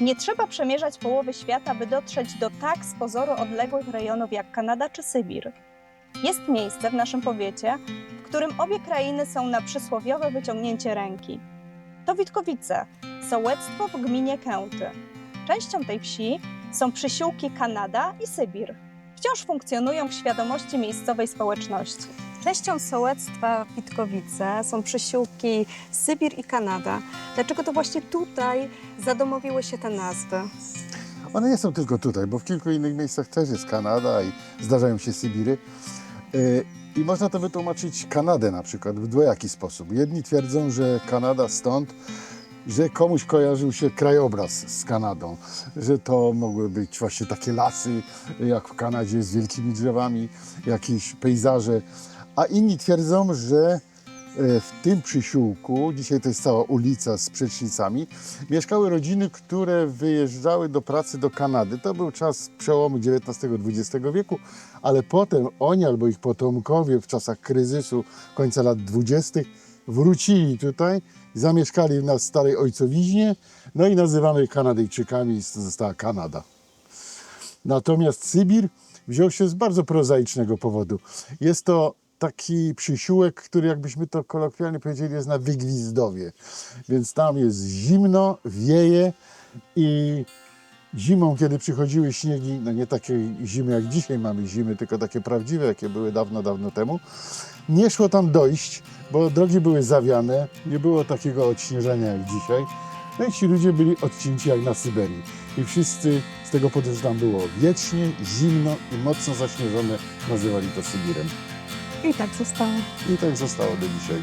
Nie trzeba przemierzać połowy świata, by dotrzeć do tak z pozoru odległych rejonów jak Kanada czy Sybir. Jest miejsce w naszym powiecie, w którym obie krainy są na przysłowiowe wyciągnięcie ręki. To Witkowice, sołectwo w gminie Kęty. Częścią tej wsi są przysiłki Kanada i Sybir. Wciąż funkcjonują w świadomości miejscowej społeczności. Częścią sołectwa Witkowice są przysiłki Sybir i Kanada. Dlaczego to właśnie tutaj zadomowiły się te nazwy? One nie są tylko tutaj, bo w kilku innych miejscach też jest Kanada i zdarzają się Sybiry. Yy, I można to wytłumaczyć Kanadę na przykład w dwojaki sposób. Jedni twierdzą, że Kanada stąd, że komuś kojarzył się krajobraz z Kanadą, że to mogły być właśnie takie lasy, jak w Kanadzie z wielkimi drzewami, jakieś pejzaże. A inni twierdzą, że e, w tym przysiłku, dzisiaj to jest cała ulica z przecznicami, mieszkały rodziny, które wyjeżdżały do pracy do Kanady. To był czas przełomu XIX-XX wieku, ale potem oni albo ich potomkowie w czasach kryzysu końca lat 20. wrócili tutaj, zamieszkali na starej ojcowiźnie, no i nazywamy ich Kanadyjczykami została Kanada. Natomiast Sybir wziął się z bardzo prozaicznego powodu. Jest to taki przysiółek, który jakbyśmy to kolokwialnie powiedzieli jest na wygwizdowie. Więc tam jest zimno, wieje i zimą, kiedy przychodziły śniegi, no nie takie zimy jak dzisiaj mamy zimy, tylko takie prawdziwe, jakie były dawno, dawno temu, nie szło tam dojść, bo drogi były zawiane, nie było takiego odśnieżenia jak dzisiaj. No i ci ludzie byli odcięci jak na Syberii. I wszyscy z tego powodu, tam było wiecznie, zimno i mocno zaśnieżone, nazywali to Sybirem. I tak zostało. I tak zostało do dzisiaj.